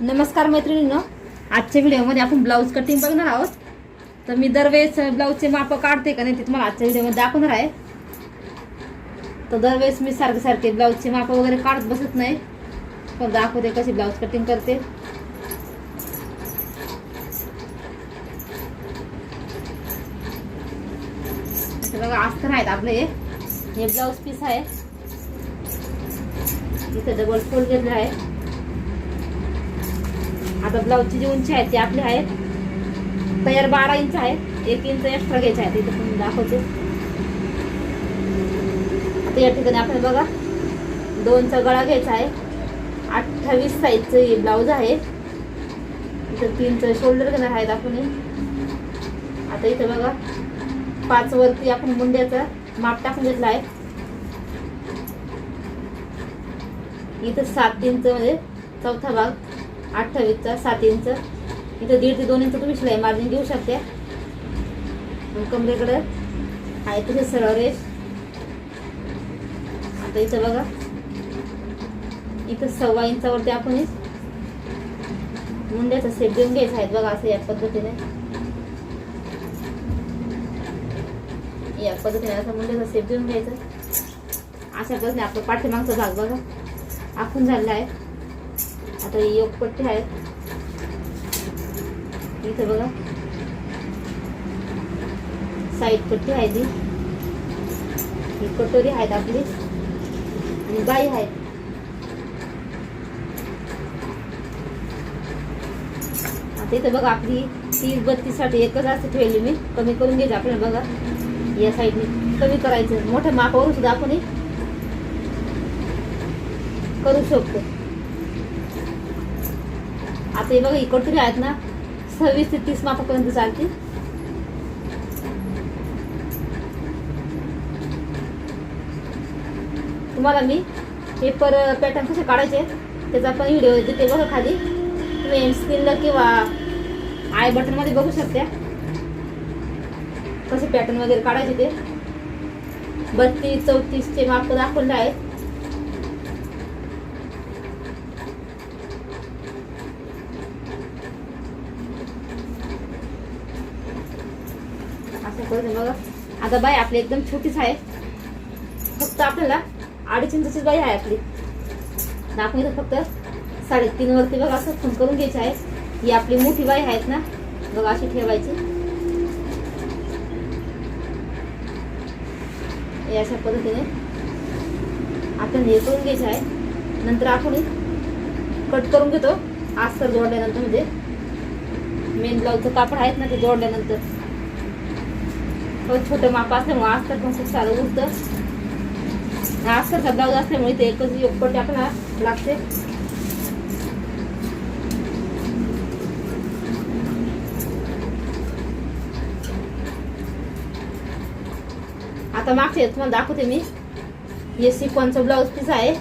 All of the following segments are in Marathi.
नमस्कार मैत्रिणींनो आजच्या व्हिडिओमध्ये आपण ब्लाऊज कटिंग बघणार आहोत. तर मी दरवेळेस ब्लाऊजचे माप काढते का नाही ते तुम्हाला आजच्या व्हिडिओमध्ये दाखवणार आहे. तर दरवेळेस मी सारखे सारखे ब्लाऊजचे माप वगैरे काढत बसत नाही. पण दाखवते कशी ब्लाऊज कटिंग करते. बघा अस्तर आहेत आपले. हे हे ब्लाऊज पीस आहे. इथे डबल फोल्ड घेतले आहे. आता ब्लाऊजची जी उंची आहे ती आपली आहे तयार बारा इंच आहे. एक इंच एक्स्ट्रा घ्यायचे आहे. तिथे पण दाखवते. आता या ठिकाणी आपण बघा दोनचा गळा घ्यायचा आहे. अठ्ठावीस साईजचं हे ब्लाऊज आहे. इथं तीनचं शोल्डर घेणार आहेत आपण आता इथं बघा पाच वरती आपण मुंड्याचा माप टाकून घेतला आहे. इथं सात इंच म्हणजे चौथा भाग. अठ्ठावीसचा सात इंच इथं दीड ते दोन इंच तुम्ही शिलाई मार्जिन घेऊ शकता. मग कमरेकडं आहे तुझे सरळ रेश आता इथं बघा. इथं सव्वा इंचावरती आपण मुंड्याचा सेट देऊन घ्यायचा आहे बघा असं या पद्धतीने. या पद्धतीने असं मुंड्याचा सेट देऊन घ्यायचा. अशा पद्धतीने आपलं पाठीमागचा भाग बघा. आखून झालेला आहे. आता ही एक पट्टी आहे. इथं बघा. साईड पट्टी आहे ती. ही कटोरी आहेत आपली. आणि बाई आहेत. आता इथे बघा आपली तीस बत्तीससाठी एकच असते ठेवली मी. कमी करून घ्यायची आपल्याला बघा. या साईडने कमी करायचं. मोठ्या मापावरून सुद्धा आपण करू शकतो. आता हे बघा इकडचे आहेत ना सव्वीस ते तीस मापापर्यंत चालतील. तुम्हाला मी पेपर पॅटर्न कसे काढायचे त्याचा पण व्हिडिओ देते बघा खाली. तुम्ही स्क्रीनला किंवा आय बटनमध्ये बघू शकता. कसे पॅटर्न वगैरे काढायचे ते. बत्तीस चौतीसचे माप दाखवले आहेत. असं करून बघा आता बाई आपली एकदम छोटीच आहे. फक्त आपल्याला अडीच इंचीच बाई आहे आपली. आपण इथं फक्त साडेतीन वरती बघा असं फोन करून घ्यायचं आहे. ही आपली मोठी बाई आहेत ना बघा अशी ठेवायची. अशा पद्धतीने आपण हे करून घ्यायचं आहे. नंतर आपण कट करून घेतो. अस्तर जोडल्यानंतर म्हणजे मेन ब्लाऊजचं कापड आहेत ना ते जोडल्यानंतर. छोटं माप असल्यामुळे असतात पण खूप सारं उरतं अस्तरचा ब्लाऊज असल्यामुळे ते एकच योगपट्टी टाकणार लागते. आता मागचे तुम्हाला दाखवते मी. हे सिक्वनचं ब्लाऊज पीस आहे.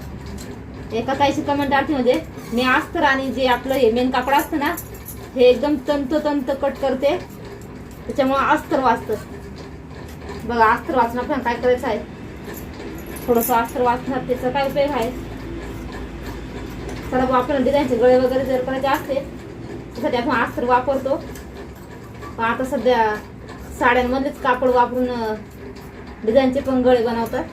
एका काही कमेंट आली म्हणजे मी अस्तर आणि जे आपलं हे मेन कापड असतं ना हे एकदम तंत तंत कट करते. त्याच्यामुळे अस्तर वाचतं बघा अस्त्र वाचणं पण काय करायचं आहे? थोडंसं अस्तर वाचणार त्याचा काय उपयोग आहे? तर आपण डिझाईनचे गळे वगैरे जर करायचे असते त्यासाठी आपण अस्त्र वापरतो. पण आता सध्या साड्यांमध्येच कापड वापरून डिझाईनचे पण गळे बनवतात.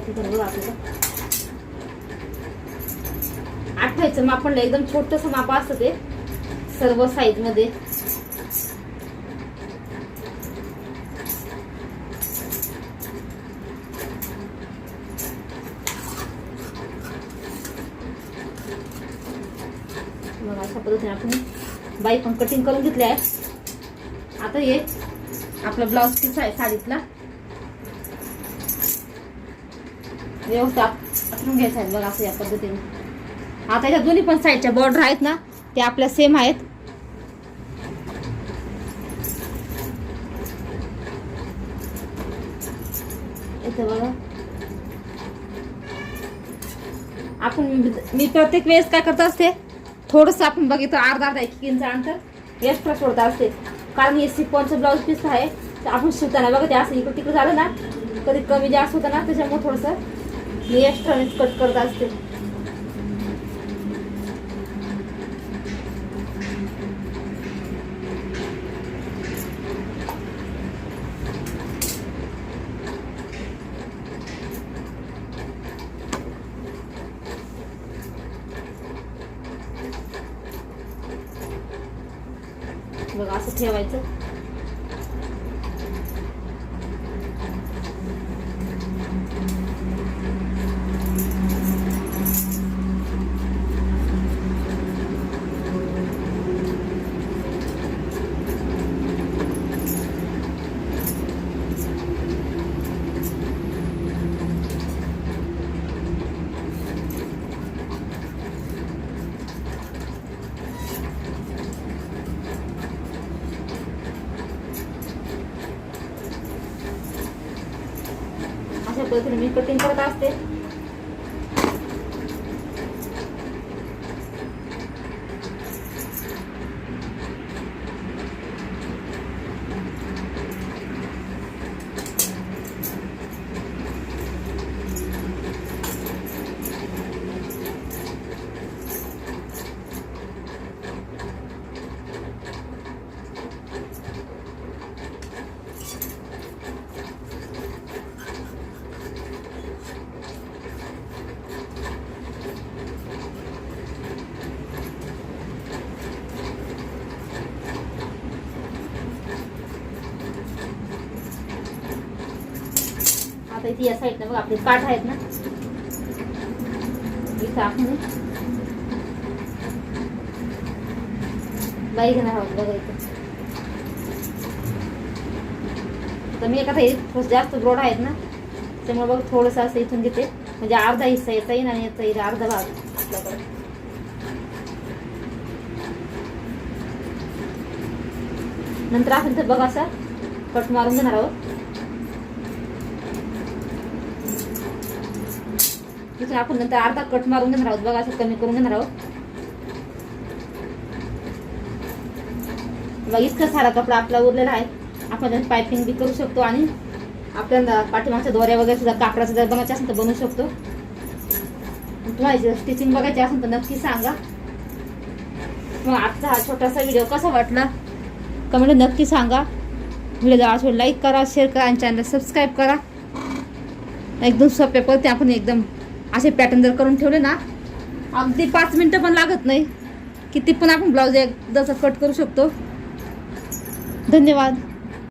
या ठिकाणी आपल्याला आठवायचं माप म्हणलं एकदम छोटस माप असतं ते सर्व साईजमध्ये. बघा अशा पद्धतीने आपण बाई पण कटिंग करून घेतली आहे आता हे आपला ब्लाऊज पीस आहे साडीतला. व्यवस्थित आपण घ्यायचं आहे बघा असं या पद्धतीने. आता ह्या दोन्ही पण साईडच्या बॉर्डर आहेत ना ते आपल्या सेम आहेत. बघा. आपण मी प्रत्येक वेळेस काय करत असते थोडंसं आपण बघितलं अर्धा अर्धा एक इंच अंतर एक्स्ट्रा सोडत असते. कारण हे सिपॉनचं ब्लाऊज पीस आहे तर आपण शिवताना बघा ते असं इकडे तिकडं झालं ना कधी कमी जास्त होतं ना त्याच्यामुळे थोडंसं मी एक्स्ट्रानेच कट करत असते. बघा असं ठेवायचं अशा पद्धतीने मी कटिंग करत असते इथे या साईडनं बघ आपले काठ आहेत ना. इथं आपण बाई घेणार आहोत बघा इथं. तर मी एखादा हे थोडं जास्त ब्रॉड आहेत ना त्यामुळे बघ थोडंसं असं इथून घेते. म्हणजे अर्धा हिस्सा याचा येईल आणि याचा येईल अर्धा भाग. आपल्याकडे नंतर आपण तर बघा असं कट मारून घेणार आहोत. तिथून आपण नंतर अर्धा कट मारून घेणार आहोत. बघा असं कमी करून घेणार आहोत. बघा इतका सारा कपडा आपला उरलेला आहे. आपण पायपिंग बी करू शकतो आणि आपल्याला पाठीमागच्या दोऱ्या वगैरे सुद्धा कापडाचं जर बनवायचे असेल तर बनवू शकतो. तुम्हाला स्टिचिंग बघायची असेल तर नक्की सांगा. मग आजचा हा छोटासा व्हिडिओ कसा वाटला? कमेंट नक्की सांगा. व्हिडिओ आवडला लाईक करा शेअर करा आणि चॅनल सबस्क्राईब करा. एकदम सोप्या पद्धती आपण एकदम असे पॅटर्न जर करून ठेवले ना अगदी पाच मिनटं पण लागत नाही. किती पण आपण ब्लाऊज एकदाचा कट करू शकतो. धन्यवाद.